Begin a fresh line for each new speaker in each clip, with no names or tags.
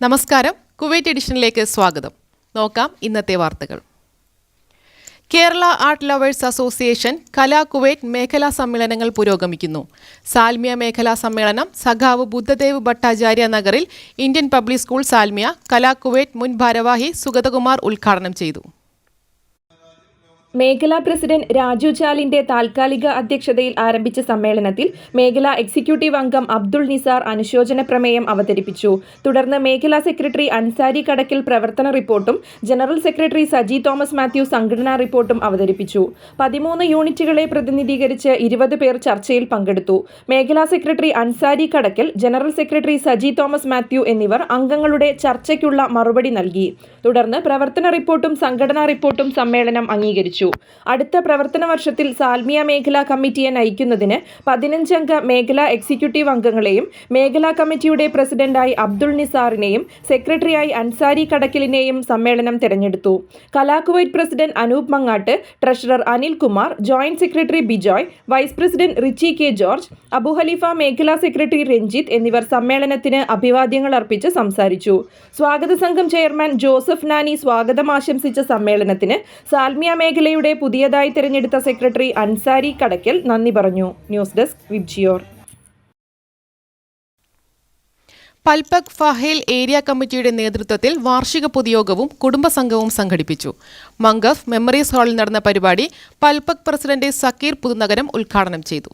നമസ്കാരം. കുവൈറ്റ് എഡിഷനിലേക്ക് സ്വാഗതം. നോക്കാം ഇന്നത്തെ വാർത്തകൾ. Kerala art lovers association Kala Kuwait മേഖലാ സമ്മേളനങ്ങൾ പുരോഗമിക്കുന്നു. സാൽമിയ മേഖലാ സമ്മേളനം സഖാവ് ബുദ്ധദേവ് ഭട്ടാചാര്യ നഗറിൽ Indian public school Salmiya Kala Kuwait മുൻ ഭാരവാഹി സുഗതകുമാർ ഉദ്ഘാടനം ചെയ്തു.
മേഖലാ പ്രസിഡന്റ് രാജു ചാലിന്റെ താൽക്കാലിക അധ്യക്ഷതയിൽ ആരംഭിച്ച സമ്മേളനത്തിൽ മേഖലാ എക്സിക്യൂട്ടീവ് അംഗം അബ്ദുൾ നിസാർ അനുശോചന പ്രമേയം അവതരിപ്പിച്ചു. തുടർന്ന് മേഖലാ സെക്രട്ടറി അൻസാരി കടക്കിൽ പ്രവർത്തന റിപ്പോർട്ടും ജനറൽ സെക്രട്ടറി സജി തോമസ് മാത്യു സംഘടനാ റിപ്പോർട്ടും അവതരിപ്പിച്ചു. പതിമൂന്ന് യൂണിറ്റുകളെ പ്രതിനിധീകരിച്ച് ഇരുപത് പേർ ചർച്ചയിൽ പങ്കെടുത്തു. മേഖലാ secretary Ansari Kadakkal general secretary Saji Thomas Mathew എന്നിവർ അംഗങ്ങളുടെ ചർച്ചയ്ക്കുള്ള മറുപടി നൽകി. തുടർന്ന് പ്രവർത്തന റിപ്പോർട്ടും സംഘടനാ റിപ്പോർട്ടും സമ്മേളനം അംഗീകരിച്ചു. അടുത്ത പ്രവർത്തന വർഷത്തിൽ സാൽമിയ മേഖലാ കമ്മിറ്റിയെ നയിക്കുന്നതിന് പതിനഞ്ചംഗ മേഖലാ എക്സിക്യൂട്ടീവ് അംഗങ്ങളെയും മേഖലാ കമ്മിറ്റിയുടെ പ്രസിഡന്റായി അബ്ദുൾ നിസാറിനെയും സെക്രട്ടറിയായി അൻസാരി കടക്കിലിനെയും സമ്മേളനം തെരഞ്ഞെടുത്തു. കലാകുവൈറ്റ് president Anoop Mangat treasurer Anil Kumar joint secretary Bijoy vice president Richie K George Abu Khalifa മേഖലാ സെക്രട്ടറി രഞ്ജിത്ത് എന്നിവർ സമ്മേളനത്തിന് അഭിവാദ്യങ്ങൾ അർപ്പിച്ച് സംസാരിച്ചു. സ്വാഗത സംഘം ചെയർമാൻ ജോസഫ് നാനി സ്വാഗതം ആശംസിച്ച സമ്മേളനത്തിന് സാൽമിയ മേഖലയുടെ പുതിയതായി തിരഞ്ഞെടുത്ത സെക്രട്ടറി അൻസാരി കടക്കൽ നന്ദി പറഞ്ഞു. News desk VIBGYOR.
PALPAK Fahaheel area കമ്മിറ്റിയുടെ നേതൃത്വത്തിൽ വാർഷിക പൊതുയോഗവും കുടുംബസംഘവും സംഘടിപ്പിച്ചു. മംഗഫ് മെമ്മറീസ് ഹാളിൽ നടന്ന പരിപാടി പൽപക് പ്രസിഡന്റ് സക്കീർ പുതുനഗരം ഉദ്ഘാടനം ചെയ്തു.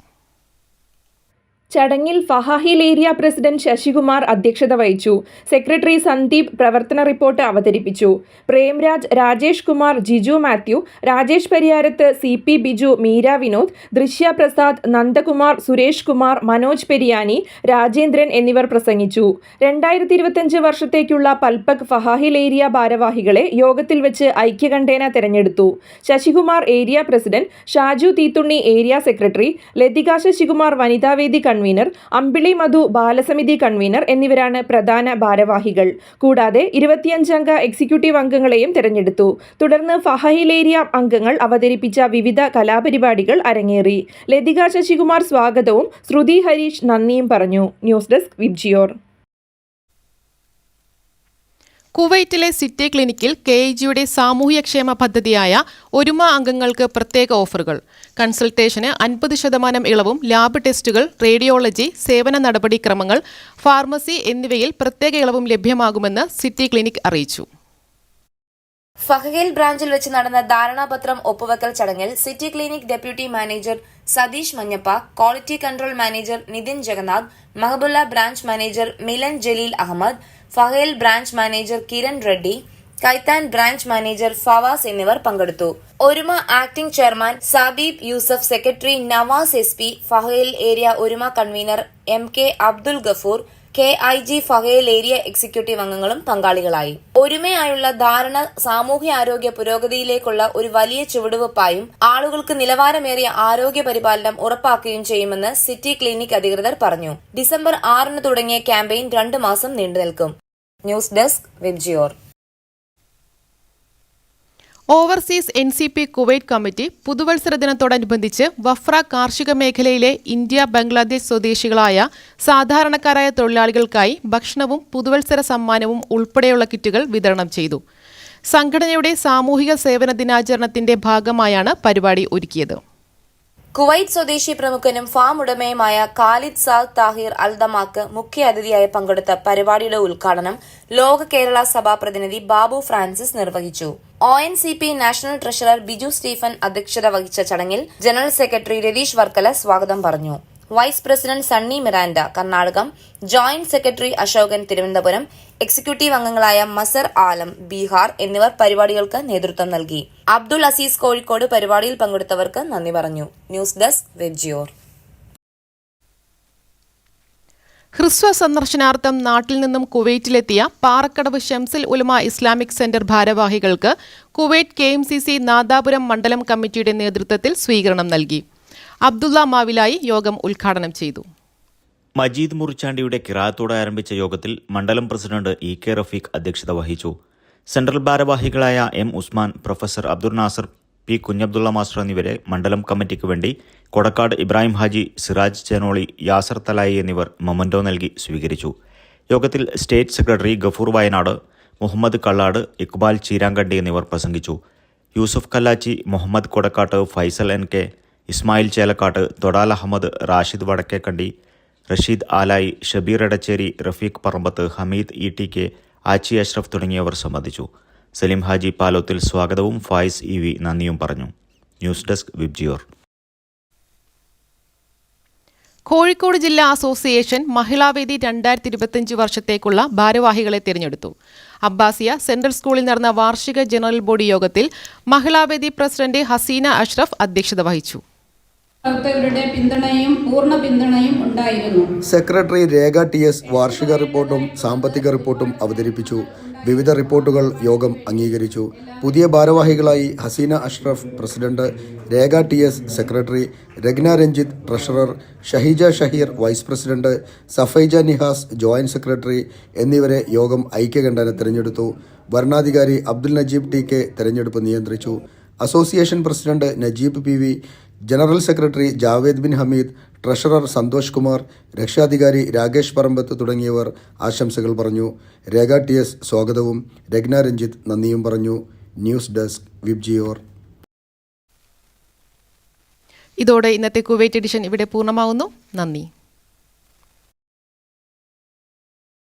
ചടങ്ങിൽ ഫഹാഹിൽ ഏരിയ പ്രസിഡന്റ് ശശികുമാർ അധ്യക്ഷത വഹിച്ചു. സെക്രട്ടറി സന്ദീപ് പ്രവർത്തന റിപ്പോർട്ട് അവതരിപ്പിച്ചു. പ്രേംരാജ് രാജേഷ് കുമാർ ജിജു മാത്യു രാജേഷ് പരിയാരത്ത് സി പി ബിജു മീര വിനോദ് ദൃശ്യ പ്രസാദ് നന്ദകുമാർ സുരേഷ് കുമാർ മനോജ് പെരിയാനി രാജേന്ദ്രൻ എന്നിവർ പ്രസംഗിച്ചു. രണ്ടായിരത്തി ഇരുപത്തിയഞ്ച് വർഷത്തേക്കുള്ള പൽപക് ഫഹാഹിൽ ഏരിയ ഭാരവാഹികളെ യോഗത്തിൽ വെച്ച് ഐക്യകണ്ഠേന തെരഞ്ഞെടുത്തു. Sasikumar area president Shaju Theethunni area secretary Lathika Sasikumar വനിതാവേദി കൺവീനർ അമ്പിളി മധു ബാലസമിതി കൺവീനർ എന്നിവരാണ് പ്രധാന ഭാരവാഹികൾ. കൂടാതെ ഇരുപത്തിയഞ്ചംഗ എക്സിക്യൂട്ടീവ് അംഗങ്ങളെയും തിരഞ്ഞെടുത്തു. തുടർന്ന് ഫഹയിലേരിയ അംഗങ്ങൾ അവതരിപ്പിച്ച വിവിധ കലാപരിപാടികൾ അരങ്ങേറി. ലതിക ശശികുമാർ സ്വാഗതവും ശ്രുതി ഹരീഷ് നന്ദിയും പറഞ്ഞു. News desk VIBGYOR.
കുവൈറ്റിലെ സിറ്റി ക്ലിനിക്കിൽ കെ ഐ ജിയുടെ സാമൂഹ്യക്ഷേമ പദ്ധതിയായ ഒരുമ അംഗങ്ങൾക്ക് പ്രത്യേക ഓഫറുകൾ. കൺസൾട്ടേഷന് അൻപത് ശതമാനം ഇളവും ലാബ് ടെസ്റ്റുകൾ റേഡിയോളജി സേവന നടപടിക്രമങ്ങൾ ഫാർമസി എന്നിവയിൽ പ്രത്യേക ഇളവും ലഭ്യമാകുമെന്ന് സിറ്റി ക്ലിനിക് അറിയിച്ചു.
ഫഹേൽ ബ്രാഞ്ചിൽ വെച്ച് നടന്ന ധാരണാപത്രം ഒപ്പുവെക്കൽ ചടങ്ങിൽ city clinic deputy manager Satheesh Manjappa quality control manager Nithin Jagannath Mahboula branch manager Milan Jaleel Ahmed Fahaheel branch manager Kiran Reddy Khaitan branch manager Fawas എന്നിവർ പങ്കെടുത്തു. Oruma acting chairman Sabeeb Yousuf secretary Navas S P Fahaheel area Oruma convener M K Abdul Gafoor K I G Fahaheel area executive അംഗങ്ങളും പങ്കാളികളായി. ഒരുമയായുള്ള ധാരണ സാമൂഹ്യാരോഗ്യ പുരോഗതിയിലേക്കുള്ള ഒരു വലിയ ചുവടുവെപ്പായും ആളുകൾക്ക് നിലവാരമേറിയ ആരോഗ്യ പരിപാലനം ഉറപ്പാക്കുകയും ചെയ്യുമെന്ന് സിറ്റി ക്ലിനിക് അധികൃതർ പറഞ്ഞു. ഡിസംബർ ആറിന് തുടങ്ങിയ ക്യാമ്പയിൻ രണ്ടു മാസം നീണ്ടുനിൽക്കും. News desk VIBGYOR
overseas N C P Kuwait committee പുതുവത്സര ദിനത്തോടനുബന്ധിച്ച് വഫ്ര കാർഷിക മേഖലയിലെ ഇന്ത്യ ബംഗ്ലാദേശ് സ്വദേശികളായ സാധാരണക്കാരായ തൊഴിലാളികൾക്കായി ഭക്ഷണവും പുതുവത്സര സമ്മാനവും ഉൾപ്പെടെയുള്ള കിറ്റുകൾ വിതരണം ചെയ്തു. സംഘടനയുടെ സാമൂഹിക സേവന ദിനാചരണത്തിന്റെ ഭാഗമായാണ് പരിപാടി ഒരുക്കിയത്.
കുവൈറ്റ് സ്വദേശി പ്രമുഖനും ഫാം ഉടമയുമായ ഖാലിദ് സാദ് താഹിർ അൽദമാക്ക് മുഖ്യ അതിഥിയായി പങ്കെടുത്ത പരിപാടിയുടെ ഉദ്ഘാടനം ലോക കേരള സഭാ പ്രതിനിധി ബാബു ഫ്രാൻസിസ് നിർവഹിച്ചു. O N C P national treasurer Biju Stephen അധ്യക്ഷത വഹിച്ച ചടങ്ങിൽ ജനറൽ സെക്രട്ടറി രതീഷ് വർക്കല സ്വാഗതം പറഞ്ഞു. Vice president Sunny Miranda Karnataka. Joint secretary Ashokan Thiruvananthapuram. Executive അംഗങ്ങളായ മസർ ആലം ബീഹാർ എന്നിവർ പരിപാടികൾക്ക് നേതൃത്വം നൽകി. അബ്ദുൾ അസീസ് കോഴിക്കോട് പരിപാടിയിൽ പങ്കെടുത്തവർക്ക് നന്ദി പറഞ്ഞു. ന്യൂസ് ഡെസ്ക് വെബ്ജിയോർ.
ഹ്രസ്വ സന്ദർശനാർത്ഥം നാട്ടിൽ നിന്നും കുവൈറ്റിലെത്തിയ Parakkadavu Shamsul Ulama Islamic centre ഭാരവാഹികൾക്ക് Kuwait K M C C Nadapuram മണ്ഡലം കമ്മിറ്റിയുടെ നേതൃത്വത്തിൽ സ്വീകരണം നൽകി. അബ്ദുള്ള മാവിലായി യോഗം ഉദ്ഘാടനം ചെയ്തു.
മജീദ് മുറിച്ചാണ്ടിയുടെ കിറാത്തോടെ ആരംഭിച്ച യോഗത്തിൽ മണ്ഡലം പ്രസിഡന്റ് ഇ കെ റഫീഖ് അധ്യക്ഷത വഹിച്ചു. സെൻട്രൽ ഭാരവാഹികളായ M Usman professor Abdul Nasser P Kunhabdulla master എന്നിവരെ മണ്ഡലം കമ്മിറ്റിക്ക് വേണ്ടി കൊടക്കാട് ഇബ്രാഹിം ഹാജി സിറാജ് ചേനോളി യാസർ തലായി എന്നിവർ മൊമന്റോ നൽകി സ്വീകരിച്ചു. യോഗത്തിൽ സ്റ്റേറ്റ് സെക്രട്ടറി ഗഫൂർ വയനാട് മുഹമ്മദ് കള്ളാട് ഇക്ബാൽ ചീരാങ്കണ്ടി എന്നിവർ പ്രസംഗിച്ചു. Yusuf Kallachi Muhammad Kodakkat Faisal N K Ismail Chelakkat Thodal Ahmed Rashid Vadakkekandi Rasheed Alayi Shabeer Edachery Rafeeq Parambath Hameed E T K Achi Ashraf തുടങ്ങിയവർ സംബന്ധിച്ചു. സലിം ഹാജി പാലോത്തിൽ സ്വാഗതവും ഫായിസ് ഇ വി നന്ദിയും പറഞ്ഞു. News desk VIBGYOR.
കോഴിക്കോട് ജില്ലാ association മഹിളാവേദി രണ്ടായിരത്തി ഇരുപത്തിയഞ്ച് വർഷത്തേക്കുള്ള ഭാരവാഹികളെ തിരഞ്ഞെടുത്തു. അബ്ബാസിയ സെൻട്രൽ സ്കൂളിൽ നടന്ന വാർഷിക ജനറൽ ബോഡി യോഗത്തിൽ മഹിളാവേദി പ്രസിഡന്റ് ഹസീന അഷ്റഫ് അധ്യക്ഷത വഹിച്ചു.
ഉണ്ടായിരുന്നു.
സെക്രട്ടറി രേഖ ടി എസ് വാർഷിക റിപ്പോർട്ടും സാമ്പത്തിക റിപ്പോർട്ടും അവതരിപ്പിച്ചു. വിവിധ റിപ്പോർട്ടുകൾ യോഗം അംഗീകരിച്ചു. പുതിയ ഭാരവാഹികളായി Haseena Ashraf president Rekha T S secretary Ragna Ranjith treasurer Shaheeja Shaheer vice president Safaija Nihas joint secretary എന്നിവരെ യോഗം ഐക്യകണ്ഠന തിരഞ്ഞെടുത്തു. ഭരണാധികാരി അബ്ദുൽ നജീബ് ടി കെ തെരഞ്ഞെടുപ്പ് നിയന്ത്രിച്ചു. Association president Najeeb P V general secretary Javed bin Hameed treasurer Santhosh Kumar രക്ഷാധികാരി രാകേഷ് പറമ്പത്ത് തുടങ്ങിയവർ ആശംസകൾ പറഞ്ഞു. രേഖ ടി എസ് സ്വാഗതവും. രഗ്ന രഞ്ജിത്ത് നന്ദിയും പറഞ്ഞു. News desk Vibgyor.
ഇതോടെ ഇന്നത്തെ കുവൈറ്റ് എഡിഷൻ ഇവിടെ പൂർണമാവുന്നു. നന്ദി.